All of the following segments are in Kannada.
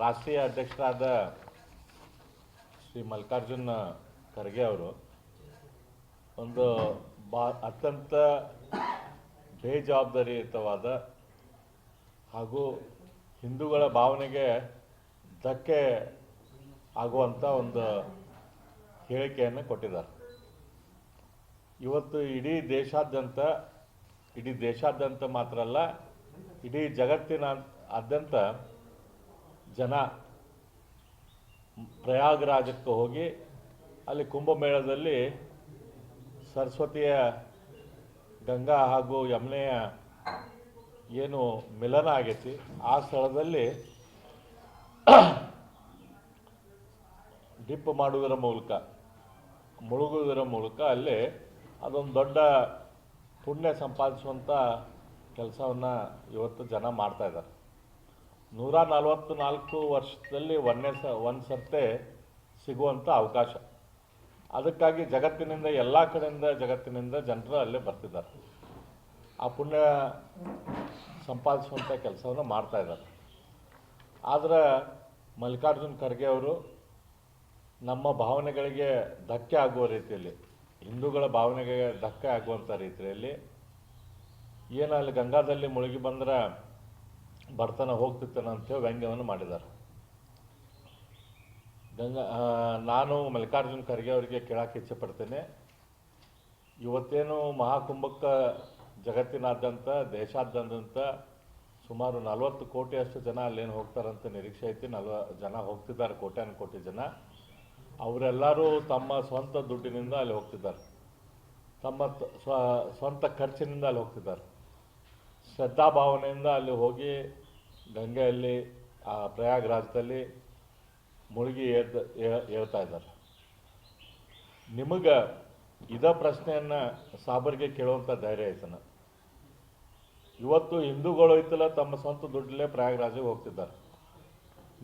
ರಾಷ್ಟ್ರೀಯ ಅಧ್ಯಕ್ಷರಾದ ಶ್ರೀ ಮಲ್ಲಿಕಾರ್ಜುನ್ ಖರ್ಗೆ ಅವರು ಒಂದು ಬಾ ಅತ್ಯಂತ ಬೇಜವಾಬ್ದಾರಿಯುತವಾದ ಹಾಗೂ ಹಿಂದೂಗಳ ಭಾವನೆಗೆ ಧಕ್ಕೆ ಆಗುವಂಥ ಒಂದು ಹೇಳಿಕೆಯನ್ನು ಕೊಟ್ಟಿದ್ದಾರೆ. ಇವತ್ತು ಇಡೀ ದೇಶಾದ್ಯಂತ ಇಡೀ ದೇಶಾದ್ಯಂತ ಮಾತ್ರ ಅಲ್ಲ, ಇಡೀ ಜಗತ್ತಿನ ಆದ್ಯಂತ ಜನ ಪ್ರಯಾಗರಾಜಕ್ಕೆ ಹೋಗಿ ಅಲ್ಲಿ ಕುಂಭಮೇಳದಲ್ಲಿ ಸರಸ್ವತಿಯ ಗಂಗಾ ಹಾಗೂ ಯಮುನೆಯ ಏನು ಮಿಲನ ಆಗೈತಿ, ಆ ಸ್ಥಳದಲ್ಲಿ ಡಿಪ್ ಮಾಡುವುದರ ಮೂಲಕ, ಮುಳುಗುವುದರ ಮೂಲಕ ಅಲ್ಲಿ ಅದೊಂದು ದೊಡ್ಡ ಪುಣ್ಯ ಸಂಪಾದಿಸುವಂಥ ಕೆಲಸವನ್ನು ಇವತ್ತು ಜನ ಮಾಡ್ತಾ ಇದ್ದಾರೆ. ನೂರ ನಲವತ್ತು ನಾಲ್ಕು ವರ್ಷದಲ್ಲಿ ಒಂದೇ ಸ, ಒಂದು ಸರ್ತೆ ಸಿಗುವಂಥ ಅವಕಾಶ. ಅದಕ್ಕಾಗಿ ಜಗತ್ತಿನಿಂದ, ಎಲ್ಲ ಕಡೆಯಿಂದ ಜಗತ್ತಿನಿಂದ ಜನರು ಅಲ್ಲೇ ಬರ್ತಿದ್ದಾರೆ. ಆ ಪುಣ್ಯ ಸಂಪಾದಿಸುವಂಥ ಕೆಲಸವನ್ನು ಮಾಡ್ತಾ ಇದ್ದಾರೆ. ಆದರೆ ಮಲ್ಲಿಕಾರ್ಜುನ್ ಖರ್ಗೆ ಅವರು ನಮ್ಮ ಭಾವನೆಗಳಿಗೆ ಧಕ್ಕೆ ಆಗುವ ರೀತಿಯಲ್ಲಿ, ಹಿಂದೂಗಳ ಭಾವನೆಗೆ ಧಕ್ಕೆ ಆಗುವಂಥ ರೀತಿಯಲ್ಲಿ, ಏನು ಅಲ್ಲಿ ಗಂಗಾದಲ್ಲಿ ಮುಳುಗಿ ಬಂದ್ರೆ ಬಡತನ ಅಂತ ಅಂತೇಳಿ ವ್ಯಂಗ್ಯವನ್ನು ಮಾಡಿದ್ದಾರೆ. ಗಂಗಾ ನಾನು ಮಲ್ಲಿಕಾರ್ಜುನ ಖರ್ಗೆ ಅವರಿಗೆ ಕೇಳಕ್ಕೆ ಇಚ್ಛೆ ಪಡ್ತೇನೆ. ಇವತ್ತೇನು ಮಹಾಕುಂಭಕ್ಕೆ ಜಗತ್ತಿನಾದ್ಯಂತ, ದೇಶಾದ್ಯಂತ ಸುಮಾರು ನಲವತ್ತು ಕೋಟಿಯಷ್ಟು ಜನ ಅಲ್ಲೇನು ಹೋಗ್ತಾರಂತ ನಿರೀಕ್ಷೆ ಐತಿ. ನಲ್ವ ಜನ ಹೋಗ್ತಿದ್ದಾರೆ, ಕೋಟ್ಯಾನು ಕೋಟಿ ಜನ. ಅವರೆಲ್ಲರೂ ತಮ್ಮ ಸ್ವಂತ ದುಡ್ಡಿನಿಂದ ಅಲ್ಲಿ ಹೋಗ್ತಿದ್ದಾರೆ. ತಮ್ಮ ಸ್ವ, ಸ್ವಂತ ಖರ್ಚಿನಿಂದ ಅಲ್ಲಿ ಹೋಗ್ತಿದ್ದಾರೆ. ಶ್ರದ್ಧಾ ಭಾವನೆಯಿಂದ ಅಲ್ಲಿ ಹೋಗಿ ಗಂಗೆಯಲ್ಲಿ, ಆ ಪ್ರಯಾಗ್ರಾಜದಲ್ಲಿ ಮುಳುಗಿ ಏಳ್ತಾ ಹೇಳ್ತಾ ಇದ್ದಾರೆ. ನಿಮಗೆ ಇದ ಪ್ರಶ್ನೆಯನ್ನು ಸಾಬರಿಗೆ ಕೇಳುವಂಥ ಧೈರ್ಯ ಐತನ ಇವತ್ತು ಹಿಂದೂಗಳು ಐತಲ್ಲ, ತಮ್ಮ ಸ್ವಂತ ದುಡ್ಡಲ್ಲೇ ಪ್ರಯಾಗ್ರಾಜಿಗೆ ಹೋಗ್ತಿದ್ದಾರೆ.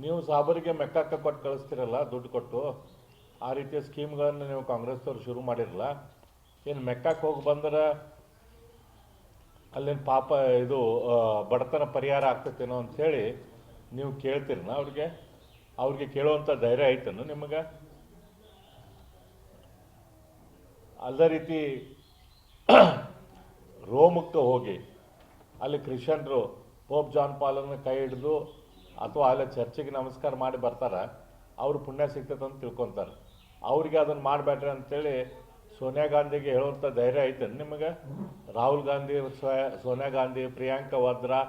ನೀವು ಸಾಬರಿಗೆ ಮೆಕ್ಕಕ್ಕ ಕೊಟ್ಟು ಕಳಿಸ್ತಿರಲ್ಲ, ದುಡ್ಡು ಕೊಟ್ಟು, ಆ ರೀತಿಯ ಸ್ಕೀಮ್ಗಳನ್ನು ನೀವು ಕಾಂಗ್ರೆಸ್ದವ್ರು ಶುರು ಮಾಡಿರಲ್ಲ, ಏನು ಮೆಕ್ಕಕ್ಕೆ ಹೋಗಿ ಬಂದ್ರೆ ಅಲ್ಲಿನ ಪಾಪ ಇದು ಬಡತನ ಪರಿಹಾರ ಆಗ್ತೈತೇನೋ ಅಂಥೇಳಿ ನೀವು ಕೇಳ್ತೀರನ ಅವ್ರಿಗೆ? ಅವ್ರಿಗೆ ಕೇಳುವಂಥ ಧೈರ್ಯ ಐತನು ನಿಮಗೆ? ಅದೇ ರೀತಿ ರೋಮಕ್ಕೆ ಹೋಗಿ, ಅಲ್ಲಿ ಕ್ರಿಶ್ಚಿಯನ್ರು ಪೋಪ್ ಜಾನ್ ಪಾಲನ್ನು ಕೈ ಹಿಡಿದು ಅಥವಾ ಅಲ್ಲಿ ಚರ್ಚಿಗೆ ನಮಸ್ಕಾರ ಮಾಡಿ ಬರ್ತಾರೆ, ಅವರು ಪುಣ್ಯ ಸಿಗ್ತೈತೆ ಅಂತ ತಿಳ್ಕೊತಾರೆ. ಅವ್ರಿಗೆ ಅದನ್ನು ಮಾಡಬೇಡ್ರಿ ಅಂತೇಳಿ ಸೋನಿಯಾ ಗಾಂಧಿಗೆ ಹೇಳುವಂಥ ಧೈರ್ಯ ಐತೆ ನಿಮಗೆ? ರಾಹುಲ್ ಗಾಂಧಿ ಸೋನಿಯಾ ಗಾಂಧಿ, ಪ್ರಿಯಾಂಕಾ ವಾದ್ರಾ,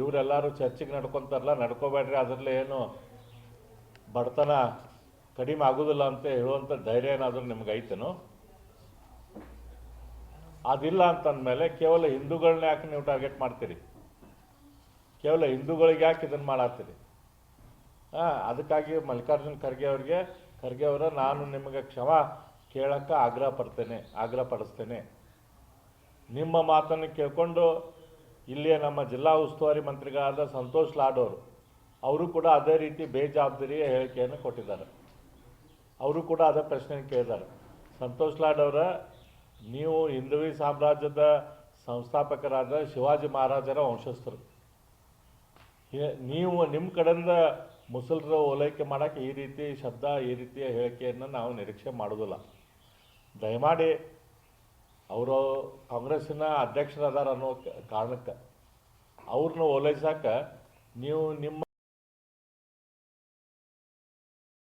ಇವರೆಲ್ಲರೂ ಚರ್ಚೆಗೆ ನಡ್ಕೊತಾರಲ್ಲ, ನಡ್ಕೋಬೇಡ್ರಿ, ಅದರಲ್ಲಿ ಏನು ಬಡತನ ಕಡಿಮೆ ಆಗೋದಿಲ್ಲ ಅಂತ ಹೇಳುವಂಥ ಧೈರ್ಯ ಏನಾದರೂ ನಿಮ್ಗೆ ಐತೇನು? ಅದಿಲ್ಲ ಅಂತಂದಮೇಲೆ ಕೇವಲ ಹಿಂದೂಗಳನ್ನ ಯಾಕೆ ನೀವು ಟಾರ್ಗೆಟ್ ಮಾಡ್ತೀರಿ? ಕೇವಲ ಹಿಂದೂಗಳಿಗೆ ಯಾಕೆ ಇದನ್ನು ಮಾಡತ್ತೀರಿ? ಹಾಂ, ಅದಕ್ಕಾಗಿ ಮಲ್ಲಿಕಾರ್ಜುನ್ ಖರ್ಗೆ ಅವ್ರಿಗೆ, ಖರ್ಗೆ ಅವರ ನಾನು ನಿಮಗೆ ಕ್ಷಮಾ ಕೇಳಕ್ಕೆ ಆಗ್ರಹ ಪಡ್ತೇನೆ, ಆಗ್ರಹ ಪಡಿಸ್ತೇನೆ. ನಿಮ್ಮ ಮಾತನ್ನು ಕೇಳಿಕೊಂಡು ಇಲ್ಲಿಯ ನಮ್ಮ ಜಿಲ್ಲಾ ಉಸ್ತುವಾರಿ ಮಂತ್ರಿಗಳಾದ ಸಂತೋಷ್ ಲಾಡ್ ಅವರು ಕೂಡ ಅದೇ ರೀತಿ ಬೇಜವಾಬ್ದಾರಿಯ ಹೇಳಿಕೆಯನ್ನು ಕೊಟ್ಟಿದ್ದಾರೆ. ಅವರು ಕೂಡ ಅದೇ ಪ್ರಶ್ನೆ ಕೇಳಿದ್ದಾರೆ. ಸಂತೋಷ್ ಲಾಡ್ ಅವರ, ನೀವು ಹಿಂದವಿ ಸಾಮ್ರಾಜ್ಯದ ಸಂಸ್ಥಾಪಕರಾದ ಶಿವಾಜಿ ಮಹಾರಾಜರ ವಂಶಸ್ಥರು. ನೀವು ನಿಮ್ಮ ಕಡೆಯಿಂದ ಮುಸಲ್ರ ಓಲೈಕೆ ಮಾಡೋಕ್ಕೆ ಈ ರೀತಿ ಶಬ್ದ ಈ ರೀತಿಯ ಹೇಳಿಕೆಯನ್ನು ನಾವು ನಿರೀಕ್ಷೆ ಮಾಡೋದಿಲ್ಲ ದಯಮಾಡಿ ಅವರು ಕಾಂಗ್ರೆಸ್ಸಿನ ಅಧ್ಯಕ್ಷರದಾರ ಅನ್ನೋ ಕಾರಣಕ್ಕೆ ಅವ್ರನ್ನ ಓಲೈಸಕ್ಕೆ ನೀವು ನಿಮ್ಮ